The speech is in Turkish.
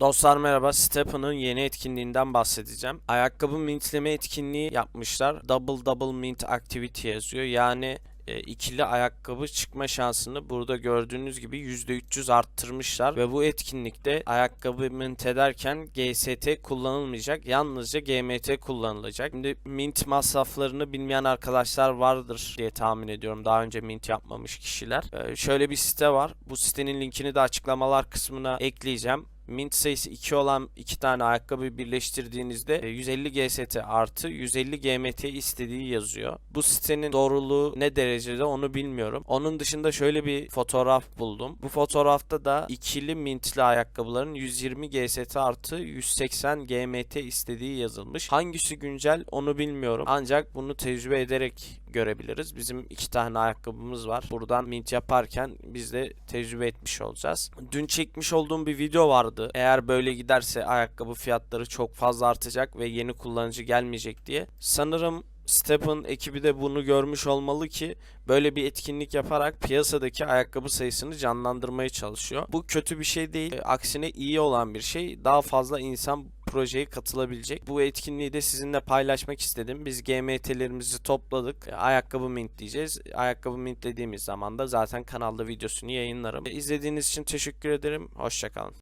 Dostlar merhaba. Steppen'ın yeni etkinliğinden bahsedeceğim. Ayakkabı mintleme etkinliği yapmışlar. Double double mint activity yazıyor. Yani e, ikili ayakkabı çıkma şansını burada gördüğünüz gibi %300 arttırmışlar ve bu etkinlikte ayakkabı mint ederken GST kullanılmayacak. Yalnızca GMT kullanılacak. Şimdi mint masraflarını bilmeyen arkadaşlar vardır diye tahmin ediyorum. Daha önce mint yapmamış kişiler. E, şöyle bir site var. Bu sitenin linkini de açıklamalar kısmına ekleyeceğim. Mint sayısı 2 olan iki tane ayakkabı birleştirdiğinizde e, 150 GST artı 150 GMT istediği yazıyor. Bu sitenin doğruluğu ne derecede onu bilmiyorum. Onun dışında şöyle bir fotoğraf buldum. Bu fotoğrafta da ikili mintli ayakkabıların 120 GST artı 180 GMT istediği yazılmış. Hangisi güncel onu bilmiyorum. Ancak bunu tecrübe ederek görebiliriz. Bizim iki tane ayakkabımız var. Buradan mint yaparken biz de tecrübe etmiş olacağız. Dün çekmiş olduğum bir video vardı. Eğer böyle giderse ayakkabı fiyatları çok fazla artacak ve yeni kullanıcı gelmeyecek diye. Sanırım Stepen ekibi de bunu görmüş olmalı ki böyle bir etkinlik yaparak piyasadaki ayakkabı sayısını canlandırmaya çalışıyor. Bu kötü bir şey değil. E, Aksine iyi olan bir şey. Daha fazla insan projeye katılabilecek. Bu etkinliği de sizinle paylaşmak istedim. Biz GMT'lerimizi topladık. E, Ayakkabı mint diyeceğiz. Ayakkabı mint dediğimiz zaman da zaten kanalda videosunu yayınlarım. E, İzlediğiniz için teşekkür ederim. Hoşçakalın.